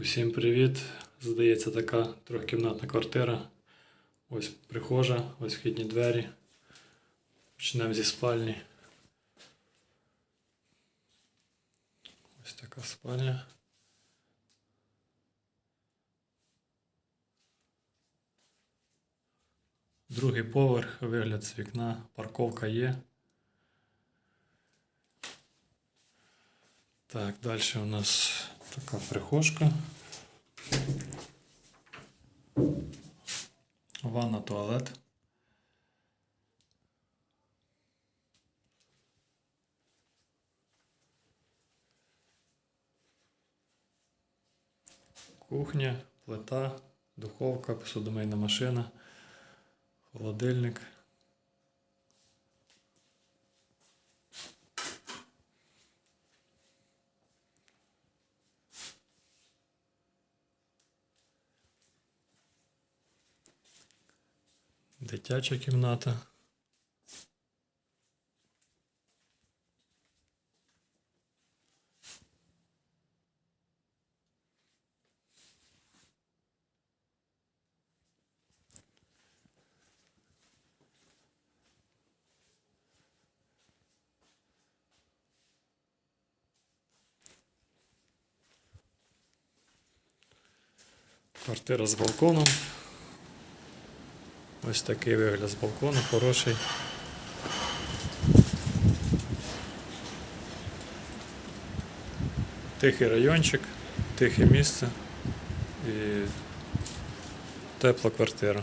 Усім привіт! Здається, така трьохкімнатна квартира. Ось прихожа, ось вхідні двері. Почнемо зі спальні. Ось така спальня. Другий поверх, вигляд з вікна, парковка є. Так, далі у нас така прихожка. Ванна, туалет. Кухня, плита, духовка, посудомийна машина, холодильник. Дитяча кімната. Квартира з балконом. Ось такий вигляд з балкону, хороший. Тихий райончик, тихе місце і тепла квартира.